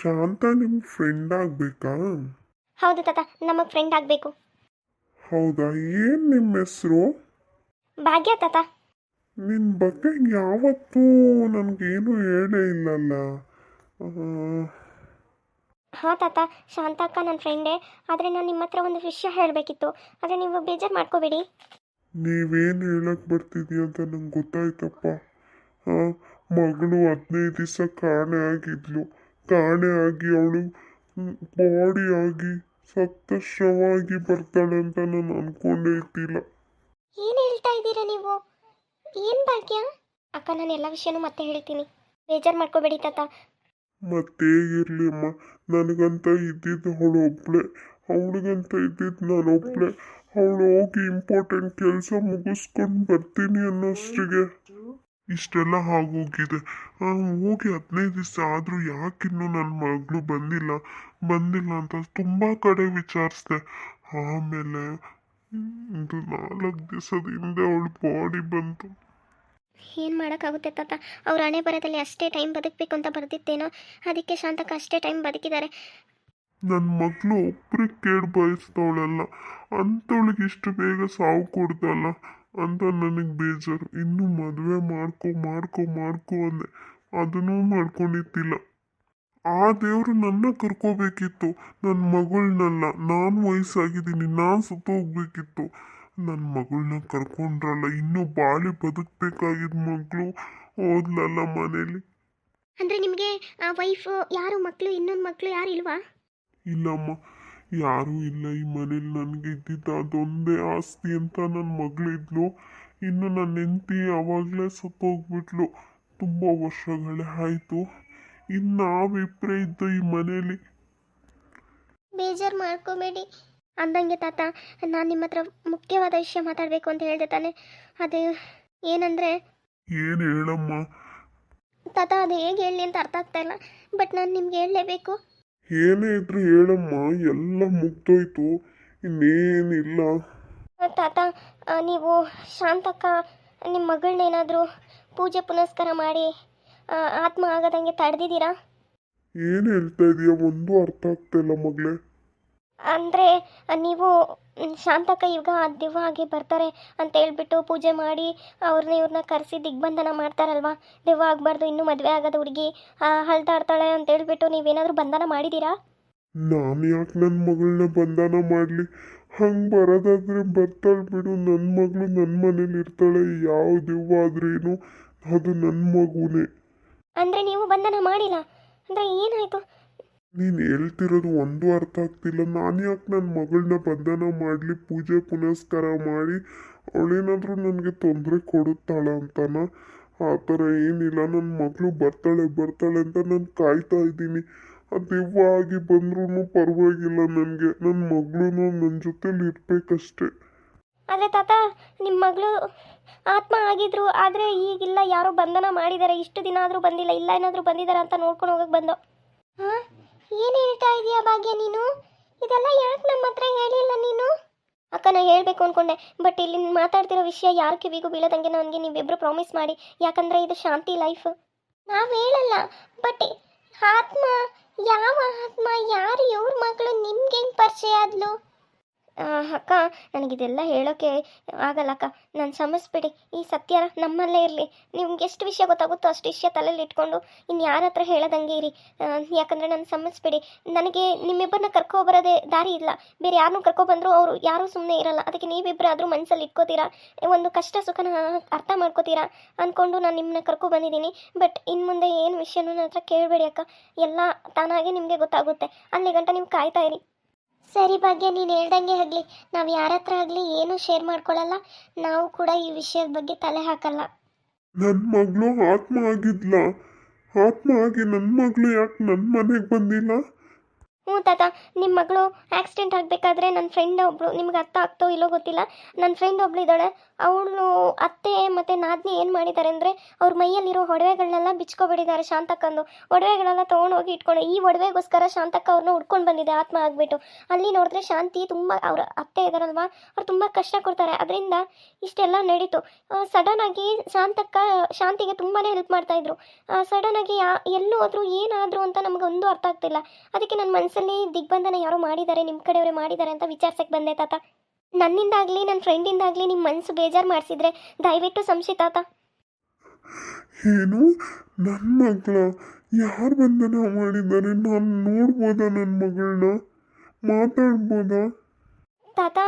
ಶಾಂತ ನಿಮ್ಮ ಫ್ರೆಂಡ್ ಆಗಬೇಕಾ? ಹೌದು ತಾತ ನಮಗೆ ಫ್ರೆಂಡ್ ಆಗಬೇಕು. ಹೌದಾ? ಏನು ನಿಮ್ಮ ಹೆಸರು? ಭಾಗ್ಯ ತಾತ. ನಿನ್ನ ಬಗ್ಗೆ ಯಾವತ್ತೂ ನನಗೇನು ಹೇಳೇ ಇಲ್ಲಲ್ಲ. ಹಾ ಹಾಂ ತಾತ ಶಾಂತ ಅಕ್ಕ ನನ್ನ ಫ್ರೆಂಡೇ ಆದರೆ ನಾನು ನಿಮ್ಮ ಹತ್ರ ಒಂದು ವಿಷಯ ಹೇಳಬೇಕಿತ್ತು. ಆದರೆ ನೀವು ಬೇಜಾರು ಮಾಡ್ಕೋಬೇಡಿ. ನೀವೇನು ಹೇಳಕ್ ಬರ್ತಿದ್ಯಾ ಅಂತ ನಂಗೆ ಗೊತ್ತಾಯ್ತಪ್ಪ. ಹಾಂ ಮಗಳು ಹದಿನೈದು ದಿವಸ ಕಾಣೆ ಆಗಿದ್ಲು. ಕಾಣೆ ಆಗಿ ಅವಳು ಬಾಡಿ ಆಗಿ ಸತ್ತ ಶವ ಆಗಿ ಬರ್ತಾಳೆ ಅಂತ ನಾನು ಅನ್ಕೊಂಡೇ ಇದ್ದಿಲ್ಲ ಏನು ಹೇಳ್ತಾ ಇದ್ದೀರಾ ನೀವು? ಏನು ಭಾಗ್ಯ? ಅಕ್ಕ ನಾನು ಎಲ್ಲ ವಿಷಯನೂ ಮತ್ತೆ ಹೇಳ್ತೀನಿ. ಬೇಜಾರ್ ಮಾಡ್ಕೋಬೇಡಿ ತಾತ. ಮತ್ತೆ ಹೇಗಿರ್ಲಿ ಅಮ್ಮ. ನನಗಂತ ಇದ್ದಿದ್ದು ಅವಳು ಒಬ್ಳೆ. ಅವಳಿಗಂತ ಇದ್ದಿದ್ದು ನಾನು ಒಬ್ಳೆ. ಅವಳು ಹೋಗಿ ಇಂಪಾರ್ಟೆಂಟ್ ಕೆಲಸ ಮುಗಿಸ್ಕೊಂಡು ಬರ್ತೀನಿ ಅನ್ನೋಷ್ಟಿಗೆ. ಇಷ್ಟೆಲ್ಲ ಆಗೋಗಿದೆ. ಹೋಗಿ ಹದಿನೈದು ದಿವಸ ಆದರೂ ಯಾಕಿನ್ನೂ ನನ್ನ ಮಗಳು ಬಂದಿಲ್ಲ? ಬಂದಿಲ್ಲ ಅಂತ ತುಂಬ ಕಡೆ ವಿಚಾರಿಸ್ದೆ. ಆಮೇಲೆ ಇದು ನಾಲ್ಕು ದಿವಸದ ಹಿಂದೆ ಅವಳು ಬಾಡಿ ಬಂತು. ಏನು ಮಾಡೋಕ್ಕಾಗುತ್ತೆ ತಾತ? ಅವ್ರ ಹಣೆ ಬರದಲ್ಲಿ ಅಷ್ಟೇ ಟೈಮ್ ಬದುಕಬೇಕು ಅಂತ ಬರ್ದಿತ್ತೇನೋ? ಅದಕ್ಕೆ ಶಾಂತಕ್ಕ ಅಷ್ಟೇ ಟೈಮ್ ಬದುಕಿದ್ದಾರೆ ನನ್ನ ಮಗಳು ಒಬ್ಬರಿಗೆ ಕೇಳಿ ಬಯಸ್ದವಳಲ್ಲ. ಅಂಥವಳಿಗೆ ಇಷ್ಟು ಬೇಗ ಸಾವು ಕೊಡ್ದಲ್ಲ? ಅಂತ ನನಗೆ ಬೇಜಾರು. ಇನ್ನೂ ಮದುವೆ ಮಾಡ್ಕೊ ಮಾಡ್ಕೊ ಮಾಡ್ಕೊ ಅಂದೆ. ಅದನ್ನೂ ಮಾಡ್ಕೊಂಡಿದ್ದಿಲ್ಲ. ಆ ದೇವರು ನನ್ನ ಕರ್ಕೋಬೇಕಿತ್ತು. ನನ್ನ ಮಗಳನ್ನಲ್ಲ ನಾನು ವಯಸ್ಸಾಗಿದ್ದೀನಿ. ನಾನು ಸುತ್ತೋಗ್ಬೇಕಿತ್ತು. ನನ್ನ ಮಗಳನ್ನ ಕರ್ಕೊಂಡ್ರಲ್ಲ. ಇನ್ನೂ ಬಾಳಿ ಬದುಕಬೇಕಾಗಿದ್ದ ಮಗಳು ಓದ್ಲಲ್ಲ ಮನೇಲಿ. ಅಂದರೆ ನಿಮಗೆ ವೈಫ್ ಯಾರು ಮಕ್ಕಳು ಇನ್ನೊಂದು ಮಕ್ಕಳು ಯಾರು ಇಲ್ವಾ? ಇಲ್ಲಮ್ಮ. ಯಾರೂ ಇಲ್ಲ ಈ ಮನೇಲಿ ನನಗೆ ಇದ್ದಿದ್ದ ಅದೊಂದೇ ಆಸ್ತಿ ಅಂತ ನನ್ನ ಮಗಳಿದ್ಲು ಇನ್ನು ನನ್ನ ಹೆಂಡತಿ ಅವಾಗಲೇ ಸತ್ತೋಗ್ಬಿಟ್ಲು. ತುಂಬ ವರ್ಷಗಳೇ ಆಯಿತು. ಇನ್ನು ನಾವಿಬ್ಬರೇ ಇದ್ದ ಈ ಮನೇಲಿ. ಬೇಜಾರು ಮಾಡ್ಕೋಬೇಡಿ. ಅಂದಂಗೆ ತಾತ ನಾನು ನಿಮ್ಮ ಹತ್ರ ಮುಖ್ಯವಾದ ವಿಷಯ ಮಾತಾಡಬೇಕು ಅಂತ ಹೇಳಿದೆ ತಾನೆ. ಅದು ಏನಂದರೆ ಏನು ಹೇಳಮ್ಮ? ತಾತ ಅದು ಹೇಗೆ ಹೇಳಿ ಅಂತ ಅರ್ಥ ಆಗ್ತಾ ಇಲ್ಲ. ಬಟ್ ನಾನು ನಿಮ್ಗೆ ಹೇಳಲೇಬೇಕು. ಏನೇ ಇದ್ರು ಹೇಳಮ್ಮ ಎಲ್ಲ ಮುಗ್ದೋಯ್ತು. ಇನ್ನೇನಿಲ್ಲ. ತಾತ ಆ, ನೀವು ಶಾಂತಕ್ಕ ನಿಮ್ಮ ಮಗಳನ್ನೇನಾದರೂ ಪೂಜೆ ಪುನಸ್ಕಾರ ಮಾಡಿ ಆ, ಆತ್ಮ ಆಗದಂಗೆ ತಡೆದಿದ್ದೀರಾ? ಏನು ಹೇಳ್ತಾ ಇದೀಯ? ಒಂದು ಅರ್ಥ ಆಗ್ತಾ ಇಲ್ಲ ಮಗಳೇ. ಅಂದರೆ ನೀವು ಶಾಂತಕ ಶಾಂತಕ್ಕ ಇವಾಗ ದೆವ್ವ ಆಗಿ ಬರ್ತಾರೆ ಅಂತ ಹೇಳ್ಬಿಟ್ಟು ಪೂಜೆ ಮಾಡಿ ಅವ್ರನ್ನ ಇವ್ರನ್ನ ಕರೆಸಿ ದಿಗ್ಬಂಧನ ಮಾಡ್ತಾರಲ್ವಾ? ನೀವು ಆಗಬಾರ್ದು ಇನ್ನೂ ಮದುವೆ ಆಗದ ಹುಡುಗಿ ಹಳ್ದಾಡ್ತಾಳೆ ಅಂತ ಹೇಳ್ಬಿಟ್ಟು ನೀವೇನಾದರೂ ಬಂಧನ ಮಾಡಿದ್ದೀರಾ ನಾನು ಯಾಕೆ ನನ್ನ ಮಗಳನ್ನ ಬಂಧನ ಮಾಡಲಿ? ಹಂಗೆ ಬರೋದಾದ್ರೆ ಬರ್ತಾಳೆ ಬಿಡು. ನನ್ನ ಮಗಳು ನನ್ನ ಮನೇಲಿ ಇರ್ತಾಳೆ. ಯಾವ ದಿವ್ವ ಆದ್ರೇನು ಅದು ನನ್ನ ಮಗುನೇ. ಅಂದರೆ ನೀವು ಬಂಧನ ಮಾಡಿಲ್ಲ? ಅಂದರೆ ಏನಾಯಿತು? ನೀನು ಹೇಳ್ತಿರೋದು ಒಂದು ಅರ್ಥ ಆಗ್ತಿಲ್ಲ. ನಾನು ಯಾಕೆ ನನ್ನ ಮಗಳನ್ನ ಬಂಧನ ಮಾಡಲಿ ಪೂಜೆ ಪುನಸ್ಕಾರ ಮಾಡಿ? ಅವಳೇನಾದರೂ ನನಗೆ ತೊಂದರೆ ಕೊಡುತ್ತಾಳ ಅಂತಾನ? ಆ ಥರ ಏನಿಲ್ಲ. ನನ್ನ ಮಗಳು ಬರ್ತಾಳೆ ಬರ್ತಾಳೆ ಅಂತ ನಾನು ಕಾಯ್ತಾ ಇದ್ದೀನಿ. ದೆವ್ವ ಆಗಿ ಬಂದ್ರೂ ಪರವಾಗಿಲ್ಲ ನನಗೆ. ನನ್ನ ಮಗಳು ನನ್ನ ಜೊತೆಲಿ ಇರ್ಬೇಕಷ್ಟೆ. ಅದೇ ತಾತ ನಿಮ್ಮ ಮಗಳು ಆತ್ಮ ಆಗಿದ್ರು ಆದರೆ ಈಗಿಲ್ಲ. ಯಾರೋ ಬಂಧನ ಮಾಡಿದ್ದಾರೆ ಇಷ್ಟು ದಿನ ಆದರೂ ಬಂದಿಲ್ಲ ಇಲ್ಲ ಏನಾದರೂ ಬಂದಿದ್ದಾರೆ ಅಂತ ನೋಡ್ಕೊಂಡು ಹೋಗಕ್ಕೆ ಬಂದು. ಹಾಂ? ಏನು ಹೇಳ್ತಾ ಇದೀಯಾ ಭಾಗ್ಯ ನೀನು? ಇದೆಲ್ಲ ಯಾಕೆ ನಮ್ಮ ಹತ್ರ ಹೇಳಿಲ್ಲ ನೀನು? ಅಕ್ಕ ನಾನು ಹೇಳಬೇಕು ಅಂದ್ಕೊಂಡೆ ಬಟ್ ಇಲ್ಲಿ ಮಾತಾಡ್ತಿರೋ ವಿಷಯ ಯಾರ ಕಿವಿಗೂ ಬೀಳದಂಗೆ ನನಗೆ ನೀವಿಬ್ಬರು ಪ್ರಾಮಿಸ್ ಮಾಡಿ, ಯಾಕಂದರೆ ಇದು ಶಾಂತಿ ಲೈಫ್ ನಾವು ಹೇಳಲ್ಲ ಬಟ್ ಆತ್ಮ, ಯಾವ ಆತ್ಮ, ಯಾರು ಇವ್ರ ಮಗಳು ನಿಮ್ಗೆ ಹೆಂಗೆ ಪರಿಚಯ ಆದ್ಲು? ಅಕ್ಕ, ನನಗಿದೆಲ್ಲ ಹೇಳೋಕೆ ಆಗಲ್ಲ ಅಕ್ಕ ನಾನು ಸಮಸ್ಬಿಡಿ ಈ ಸತ್ಯ ನಮ್ಮಲ್ಲೇ ಇರಲಿ. ನಿಮ್ಗೆ ಎಷ್ಟು ವಿಷಯ ಗೊತ್ತಾಗುತ್ತೋ ಅಷ್ಟು ವಿಷಯ ತಲೆಯಲ್ಲಿ ಇಟ್ಕೊಂಡು ಇನ್ನು ಯಾರ ಹತ್ರ ಹೇಳದಂಗೆ ಇರಿ. ಯಾಕಂದರೆ ನಾನು ಸಮಸ್ಬಿಡಿ ನನಗೆ ನಿಮ್ಮಿಬ್ಬರನ್ನ ಕರ್ಕೊಬರೋದೇ ದಾರಿ ಇಲ್ಲ. ಬೇರೆ ಯಾರನ್ನೂ ಕರ್ಕೊಬಂದರೂ ಅವರು ಯಾರೂ ಸುಮ್ಮನೆ ಇರಲ್ಲ. ಅದಕ್ಕೆ ನೀವಿಬ್ಬರಾದರೂ ಮನಸ್ಸಲ್ಲಿ ಇಟ್ಕೋತೀರಾ? ಒಂದು ಕಷ್ಟ ಸುಖನ ಅರ್ಥ ಮಾಡ್ಕೋತೀರಾ? ಅಂದ್ಕೊಂಡು ನಾನು ನಿಮ್ಮನ್ನ ಕರ್ಕೊಬಂದಿದ್ದೀನಿ ಬಟ್ ಇನ್ನು ಮುಂದೆ ಏನು ವಿಷಯನೂ ನನ್ನ ಹತ್ರ ಕೇಳಬೇಡಿ ಅಕ್ಕ. ಎಲ್ಲ ತಾನಾಗೆ ನಿಮಗೆ ಗೊತ್ತಾಗುತ್ತೆ. ಅಲ್ಲಿ ಗಂಟ ನೀವು ಕಾಯ್ತಾ ಇರಿ. ಸರಿ ಭಾಗ್ಯ, ನೀನು ಹೇಳ್ದಂಗೆ ಆಗಲಿ. ನಾವು ಯಾರ ಹತ್ರ ಆಗಲಿ ಏನೂ ಶೇರ್ ಮಾಡ್ಕೊಳ್ಳಲ್ಲ ನಾವು ಕೂಡ ಈ ವಿಷಯದ ಬಗ್ಗೆ ತಲೆ ಹಾಕಲ್ಲ. ನನ್ನ ಮಗಳು ಆತ್ಮ ಆಗಿದ್ಲ? ಆತ್ಮ ಆಗಿ ನನ್ನ ಮಗಳು ಯಾಕೆ ನನ್ನ ಮನೆಗೆ ಬಂದಿಲ್ಲ? ಹ್ಞೂ ತಾತ ನಿಮ್ಮ ಮಗಳು ಆಕ್ಸಿಡೆಂಟ್ ಆಗಬೇಕಾದ್ರೆ ನನ್ನ ಫ್ರೆಂಡ್ ಒಬ್ಳು, ನಿಮ್ಗೆ ಅರ್ಥ ಆಗ್ತೋ ಇಲ್ಲೋ ಗೊತ್ತಿಲ್ಲ. ನನ್ನ ಫ್ರೆಂಡ್ ಒಬ್ಳು ಇದ್ದಾಳೆ, ಅವಳು ಅತ್ತೆ ಮತ್ತು ನಾದಿನಿ ಏನು ಮಾಡಿದ್ದಾರೆ ಅಂದರೆ ಅವ್ರ ಮೈಯಲ್ಲಿರೋ ಒಡವೆಗಳನ್ನೆಲ್ಲ ಬಿಚ್ಕೊಬಿಟ್ಟಿದ್ದಾರೆ ಶಾಂತಕ್ಕಂದು. ಒಡವೆಗಳೆಲ್ಲ ತೊಗೊಂಡೋಗಿ ಇಟ್ಕೊಂಡು, ಈ ಒಡವೆಗೋಸ್ಕರ ಶಾಂತಕ್ಕ ಅವ್ರನ್ನ ಹುಡ್ಕೊಂಡು ಬಂದಿದೆ, ಆತ್ಮ ಆಗಿಬಿಟ್ಟು. ಅಲ್ಲಿ ನೋಡಿದ್ರೆ ಶಾಂತಿ ತುಂಬ, ಅವ್ರ ಅತ್ತೆ ಇದಾರಲ್ವಾ, ಅವ್ರು ತುಂಬ ಕಷ್ಟ ಕೊಡ್ತಾರೆ. ಅದರಿಂದ ಇಷ್ಟೆಲ್ಲ ನಡೀತು. ಸಡನ್ ಆಗಿ ಶಾಂತಕ್ಕ, ಶಾಂತಿಗೆ ತುಂಬಾ ಹೆಲ್ಪ್ ಮಾಡ್ತಾಯಿದ್ರು ಸಡನ್ ಆಗಿ ಯಾ, ಎಲ್ಲೂ ಹೋದ್ರು ಏನಾದರೂ ಅಂತ ನಮಗೊಂದು ಅರ್ಥ ಆಗ್ತಿಲ್ಲ. ಅದಕ್ಕೆ ನನ್ನ ಮನಸ್ಸಲ್ಲಿ ದಿಗ್ಬಂಧನ ಯಾರೋ ಮಾಡಿದ್ದಾರೆ ನಿಮ್ಮ ಕಡೆಯವರೇ ಮಾಡಿದ್ದಾರೆ ಅಂತ ವಿಚಾರಿಸಕ್ಕೆ ಬಂದೆ ತಾತ. ನನ್ನಿಂದಾಗಲಿ ನನ್ನ ಫ್ರೆಂಡಿಂದಾಗಲಿ ನಿಮ್ಮ ಮನಸ್ಸು ಬೇಜಾರು ಮಾಡಿಸಿದ್ರೆ ದಯವಿಟ್ಟು ಸಂಶಿ ತಾತ. ಏನು? ನನ್ನ ಮಗಳ? ಯಾರು ಬಂಧನ ಮಾಡಿದ್ದಾರೆ? ನಾನು ನೋಡ್ಬೋದಾ ನನ್ನ ಮಗಳನ್ನ? ಮಾತಾಡ್ಬೋದಾ? ತಾತ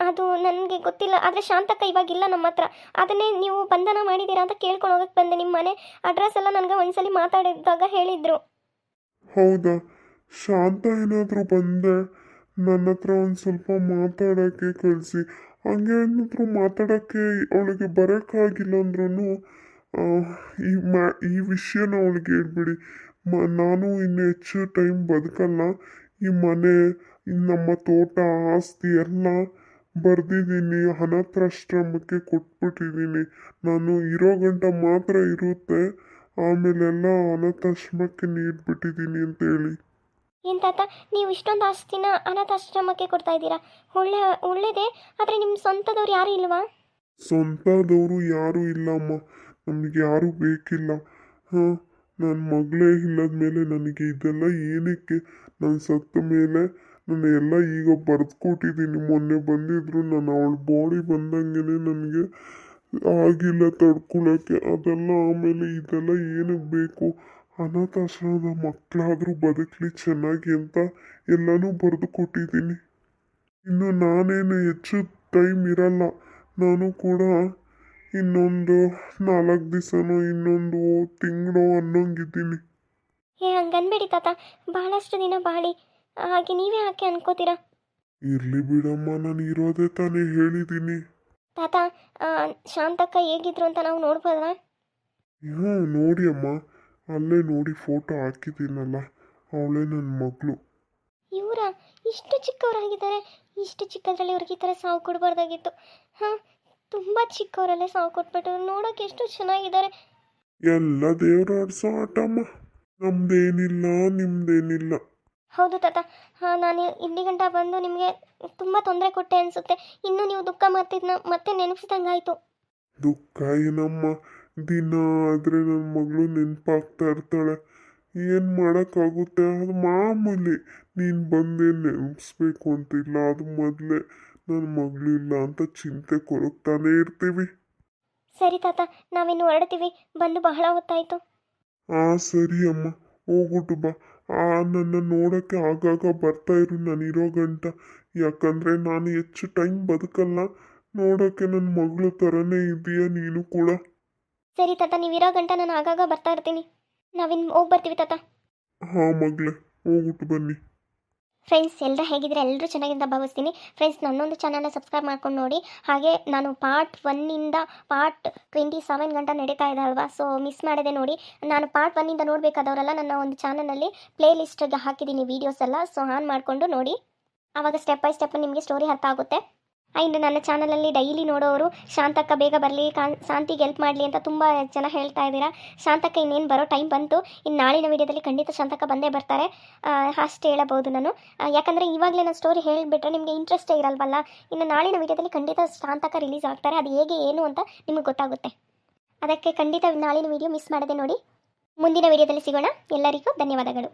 ಅದು ನನಗೆ ಗೊತ್ತಿಲ್ಲ ಆದರೆ ಶಾಂತಕ್ಕ ಇವಾಗಿಲ್ಲ ನಮ್ಮ ಹತ್ರ. ಅದನ್ನೇ ನೀವು ಬಂಧನ ಮಾಡಿದ್ದೀರಾ ಅಂತ ಕೇಳ್ಕೊಂಡು ಹೋಗಕ್ಕೆ ಬಂದೆ. ನಿಮ್ಮ ಮನೆ ಅಡ್ರೆಸ್ ಎಲ್ಲ ನನಗೆ ಒಂದ್ಸಲಿ ಮಾತಾಡಿದಾಗ ಹೇಳಿದ್ರು. ಹೌದಾ? ಶಾಂತ ಏನಾದರೂ ಬಂದೆ ನನ್ನ ಹತ್ರ ಒಂದು ಸ್ವಲ್ಪ ಮಾತಾಡೋಕ್ಕೆ ಕಳಿಸಿ. ಹಂಗೆ ಏನಾದರೂ ಮಾತಾಡೋಕ್ಕೆ ಅವಳಿಗೆ ಬರೋಕ್ಕಾಗಿಲ್ಲ ಅಂದ್ರೂ ಈ ಮ್ಯಾ ಈ ವಿಷಯನ ಅವಳಿಗೆ ಹೇಳ್ಬಿಡಿ. ಮ, ನಾನು ಇನ್ನು ಹೆಚ್ಚು ಟೈಮ್ ಬದುಕಲ್ಲ. ಈ ಮನೆ ನಮ್ಮ ತೋಟ, ಆಸ್ತಿ ಎಲ್ಲ ಬರೆದಿದ್ದೀನಿ. ಅನಾಥಾಶ್ರಮಕ್ಕೆ ಕೊಟ್ಬಿಟ್ಟಿದ್ದೀನಿ. ನಾನು ಇರೋ ಗಂಟ ಮಾತ್ರ ಇರುತ್ತೆ. ಆಮೇಲೆಲ್ಲ ಅನಾಥಾಶ್ರಮಕ್ಕೆ ನೀಡ್ಬಿಟ್ಟಿದ್ದೀನಿ ಅಂತ ಹೇಳಿ ಏನು ತಾತ, ನೀವು ಇಷ್ಟೊಂದು ಆಸ್ತಿನ ಅನಾಥಾಶ್ರಮಕ್ಕೆ ಕೊಡ್ತಾ ಇದ್ದೀರಾ? ಒಳ್ಳೆ, ಒಳ್ಳೇದೇ? ಆದರೆ ನಿಮ್ಮ ಸ್ವಂತದವ್ರು ಯಾರು ಇಲ್ವಾ? ಸ್ವಂತದವರು ಯಾರೂ ಇಲ್ಲಮ್ಮ. ನಮಗೆ ಯಾರೂ ಬೇಕಿಲ್ಲ. ಹಾಂ ನನ್ನ ಮಗಳೇ ಇಲ್ಲದ ಮೇಲೆ ನನಗೆ ಇದೆಲ್ಲ ಏನಕ್ಕೆ? ನಾನು ಸತ್ತ ಮೇಲೆ ನಾನು ಎಲ್ಲ ಈಗ ಬರೆದ್ಕೊಟ್ಟಿದ್ದೀನಿ ಮೊನ್ನೆ ಬಂದಿದ್ರು ನಾನು ಅವಳ ಬಾಡಿ ಬಂದಂಗೆ ನನಗೆ ಆಗಿಲ್ಲ ತಡ್ಕೊಳಕ್ಕೆ. ಅದೆಲ್ಲ ಆಮೇಲೆ ಇದೆಲ್ಲ ಏನಕ್ಕೆ ಬೇಕು? ಅನಾಥಾಶ್ರಮದ ಮಕ್ಕಳಾದರೂ ಬದುಕಲಿ ಚೆನ್ನಾಗಿ ಅಂತ ಎಲ್ಲನೂ ಬರೆದು ಕೊಟ್ಟಿದ್ದೀನಿ. ಇನ್ನು ನಾನೇನು ಹೆಚ್ಚು ಟೈಮ್ ಇರಲ್ಲ. ನಾನು ಕೂಡ ಇನ್ನೊಂದು ನಾಲ್ಕು ದಿವಸನೋ ಇನ್ನೊಂದು ತಿಂಗಳು ಅನ್ನೋಂಗಿದ್ದೀನಿ. ಏ ಹಂಗನ್ಬೇಡಿ ತಾತ. ಬಹಳಷ್ಟು ದಿನ ಬಾಳಿ. ಹಾಗೆ ನೀವೇ ಯಾಕೆ ಅನ್ಕೋತೀರಾ? ಇರ್ಲಿ ಬಿಡಮ್ಮ ನಾನು ಇರೋದೇ ತಾನೇ ಹೇಳಿದ್ದೀನಿ. ತಾತ ಆ, ಶಾಂತಕ್ಕ ಹೇಗಿದ್ರು ಅಂತ ನಾವು ನೋಡ್ಬೋದಾ? ಹ್ಞೂ ನೋಡಿ ಅಮ್ಮ. ಅಲ್ಲೇ ನೋಡಿ ಫೋಟೋ ಹಾಕಿದ್ದೀನಲ್ಲ ಅವಳೇ ನನ್ನ ಮಗಳು. ಇವರ ಇಷ್ಟು ಚಿಕ್ಕವರಾಗಿದ್ದಾರೆ ಇಷ್ಟು ಚಿಕ್ಕದ್ರಲ್ಲಿ ಇವ್ರಿಗೆ ಈ ಥರ ಸಾವು ಕೊಡಬಾರ್ದಾಗಿತ್ತು. ಹಾಂ ತುಂಬ ಚಿಕ್ಕವರಲ್ಲೇ ಸಾವು ಕೊಟ್ಬಿಟ್ಟು ನೋಡೋಕೆ ಎಷ್ಟು ಚೆನ್ನಾಗಿದ್ದಾರೆ. ಎಲ್ಲ ದೇವ್ರ ಆಡ್ಸೋ ಆಟಮ್ಮ. ನಮ್ದೇನಿಲ್ಲ ನಿಮ್ದೇನಿಲ್ಲ. ಹೌದು ತಾತ ಹಾಂ ನಾನು ಇಲ್ಲಿ ಗಂಟ ಬಂದು ನಿಮಗೆ ತುಂಬ ತೊಂದರೆ ಕೊಟ್ಟೆ ಅನಿಸುತ್ತೆ. ಇನ್ನೂ ನೀವು ದುಃಖ ಮಾಡ್ತಿದ್ನ ಮತ್ತೆ ನೆನಪಿಸ್ದಂಗಾಯ್ತು. ದುಃಖ ಏನಮ್ಮ? ದಿನ ಆದರೆ ನನ್ನ ಮಗಳು ನೆನಪಾಗ್ತಾ ಇರ್ತಾಳೆ. ಏನು ಮಾಡೋಕ್ಕಾಗುತ್ತೆ? ಅದು ಮಾಮೂಲಿ. ನೀನು ಬಂದೇ ನೆನಪಿಸ್ಬೇಕು ಅಂತಿಲ್ಲ. ಅದು ಮೊದಲೇ ನನ್ನ ಇಲ್ಲ ಅಂತ ಚಿಂತೆ ಕೊರಗ್ತಾನೆ ಇರ್ತೀವಿ. ಸರಿ ತಾತ ನಾವಿನ್ನು ಹೊರಡ್ತೀವಿ. ಬಂದು ಬಹಳ ಹೊತ್ತಾಯ್ತು. ಆ ಸರಿ ಅಮ್ಮ. ಹೋಗ್ಬಿಟ್ಟು ಬಾ. ಆ ನನ್ನ ನೋಡೋಕ್ಕೆ ಆಗಾಗ ಬರ್ತಾ ಇರು. ನಾನು ಇರೋ ಗಂಟ. ಯಾಕಂದರೆ ನಾನು ಹೆಚ್ಚು ಟೈಮ್ ಬದುಕಲ್ಲ. ನೋಡೋಕ್ಕೆ ನನ್ನ ಮಗಳು ಥರನೇ ಇದೆಯಾ ನೀನು ಕೂಡ. ಸರಿ ತಾತ ನೀವಿರೋ ಗಂಟ ನಾನು ಆಗಾಗ ಬರ್ತಾ ಇರ್ತೀನಿ. ನಾವಿನ್ ಹೋಗಿ ಬರ್ತೀವಿ ತಾತ. ಹಾ ಮಗ್ಲೆ ಹೋಗ್ಬಿಟ್ಟು ಬನ್ನಿ. ಫ್ರೆಂಡ್ಸ್ ಎಲ್ಲರೂ ಹೇಗಿದ್ರೆ ಎಲ್ಲರೂ ಚೆನ್ನಾಗಿಂದ ಭಾವಿಸ್ತೀನಿ. ಫ್ರೆಂಡ್ಸ್ ನನ್ನೊಂದು ಚಾನಲ್ನ ಸಬ್ಸ್ಕ್ರೈಬ್ ಮಾಡ್ಕೊಂಡು ನೋಡಿ. ಹಾಗೆ ನಾನು ಪಾರ್ಟ್ ಒನ್ನಿಂದ ಪಾರ್ಟ್ ಟ್ವೆಂಟಿ ಸೆವೆನ್ ಗಂಟೆ ನಡೀತಾ ಇದೆ ಅಲ್ವಾ? ಸೊ ಮಿಸ್ ಮಾಡಿದೆ ನೋಡಿ. ನಾನು ಪಾರ್ಟ್ ಒನ್ನಿಂದ ನೋಡಬೇಕಾದವರೆಲ್ಲ ನನ್ನ ಒಂದು ಚಾನಲಲ್ಲಿ ಪ್ಲೇ ಲಿಸ್ಟ್ಗೆ ಹಾಕಿದ್ದೀನಿ ವೀಡಿಯೋಸ್ ಎಲ್ಲ. ಸೊ ಆನ್ ಮಾಡಿಕೊಂಡು ನೋಡಿ. ಆವಾಗ ಸ್ಟೆಪ್ ಬೈ ಸ್ಟೆಪ್ ನಿಮಗೆ ಸ್ಟೋರಿ ಅರ್ಥ ಆಗುತ್ತೆ. ಆ್ಯಂಡ್ ನನ್ನ ಚಾನಲಲ್ಲಿ ಡೈಲಿ ನೋಡೋರು, ಶಾಂತಕ್ಕ ಬೇಗ ಬರಲಿ ಕಾನ್ ಶಾಂತಿಗೆ ಹೆಲ್ಪ್ ಮಾಡಲಿ ಅಂತ ತುಂಬ ಜನ ಹೇಳ್ತಾ ಇದ್ದೀರಾ. ಶಾಂತಕ್ಕ ಇನ್ನೇನು ಬರೋ ಟೈಮ್ ಬಂತು. ಇನ್ನು ನಾಳಿನ ವೀಡಿಯೋದಲ್ಲಿ ಖಂಡಿತ ಶಾಂತಕ್ಕ ಬಂದೇ ಬರ್ತಾರೆ. ಅಷ್ಟು ಹೇಳಬಹುದು ನಾನು. ಯಾಕಂದರೆ ಇವಾಗಲೇ ನಾನು ಸ್ಟೋರಿ ಹೇಳಿಬಿಟ್ರೆ ನಿಮಗೆ ಇಂಟ್ರೆಸ್ಟೇ ಇರಲ್ವಲ್ಲ. ಇನ್ನು ನಾಳಿನ ವೀಡಿಯೋದಲ್ಲಿ ಖಂಡಿತ ಶಾಂತಕ ರಿಲೀಸ್ ಆಗ್ತಾರೆ. ಅದು ಹೇಗೆ, ಏನು ಅಂತ ನಿಮಗೆ ಗೊತ್ತಾಗುತ್ತೆ. ಅದಕ್ಕೆ ಖಂಡಿತ ನಾಳಿನ ವೀಡಿಯೋ ಮಿಸ್ ಮಾಡದೆ ನೋಡಿ. ಮುಂದಿನ ವೀಡಿಯೋದಲ್ಲಿ ಸಿಗೋಣ. ಎಲ್ಲರಿಗೂ ಧನ್ಯವಾದಗಳು.